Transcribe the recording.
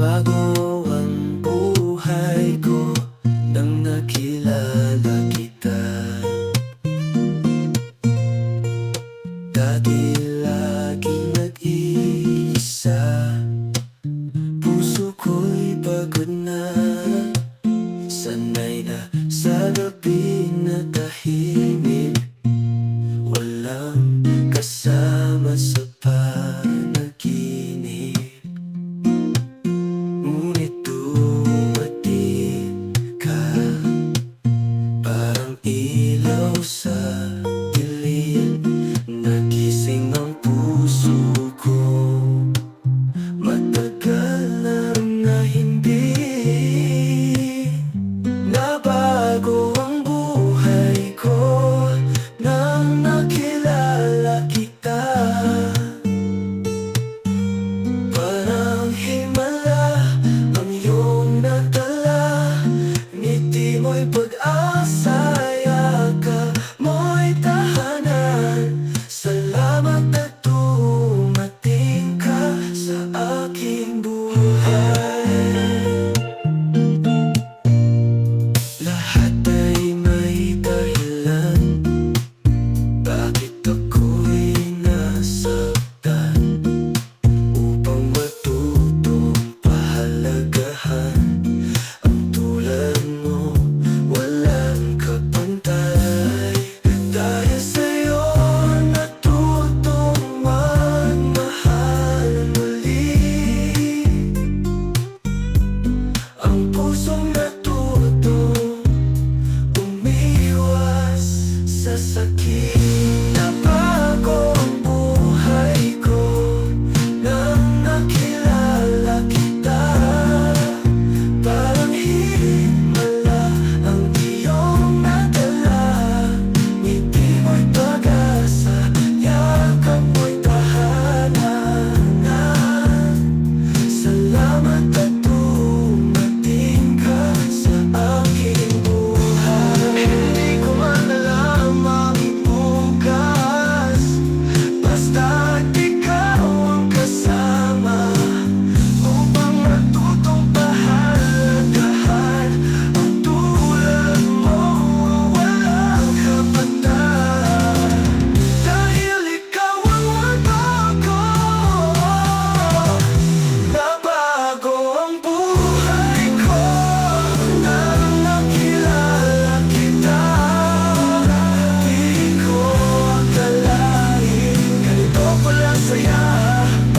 Nagbago ang buhay ko Nang nakilala kita. Dati laging nag-iisa Puso ko'y pagod na. Sanay na sa gabi na tahimik Walang kasama sa sa a key.